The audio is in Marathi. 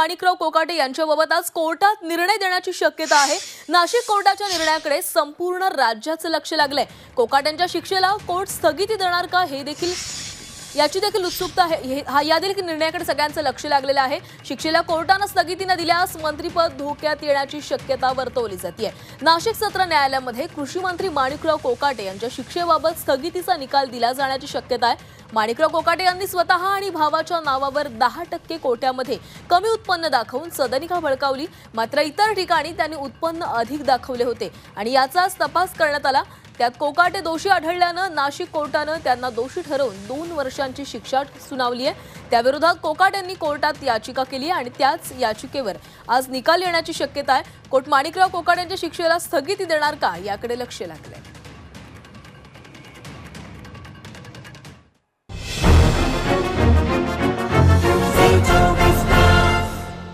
माणिकराव कोकाटे यांच्याबाबत आज कोर्टात निर्णय देण्याची शक्यता आहे. नाशिक कोर्टाच्या निर्णयाकडे संपूर्ण राज्याचं लक्ष लागलंय. कोकाट्यांच्या शिक्षेला कोर्ट स्थगिती देणार का हे देखील याची देखील उत्सुकता आहे. हे- हा या देखील निर्णयाकडे सगळ्यांचं लक्ष लागलेलं आहे. शिक्षेला कोर्टानं स्थगिती न दिल्यास मंत्रीपद धोक्यात येण्याची शक्यता वर्तवली जाते नाशिक सत्र न्यायालयामध्ये कृषी मंत्री माणिकराव कोकाटे यांच्या शिक्षेबाबत स्थगितीचा निकाल दिला जाण्याची शक्यता आहे. माणिकराव कोकाटे यांनी स्वतः आणि भावाच्या नावावर दहा टक्के कोट्यामध्ये कमी उत्पन्न दाखवून सदनिका भडकावली. मात्र इतर ठिकाणी त्यांनी उत्पन्न अधिक दाखवले होते. आणि याचाच तपास करण्यात आला. त्यात कोकाटे दोषी आढळल्यानं नाशिक कोर्टानं त्यांना दोषी ठरवून दोन वर्षांची शिक्षा सुनावली आहे. त्याविरोधात कोकाटेंनी कोर्टात याचिका केली आहे आणि त्याच याचिकेवर आज निकाल येण्याची शक्यता आहे. कोर्ट माणिकराव कोकाट यांच्या शिक्षेला स्थगिती देणार का? याकडे लक्ष लागलंय.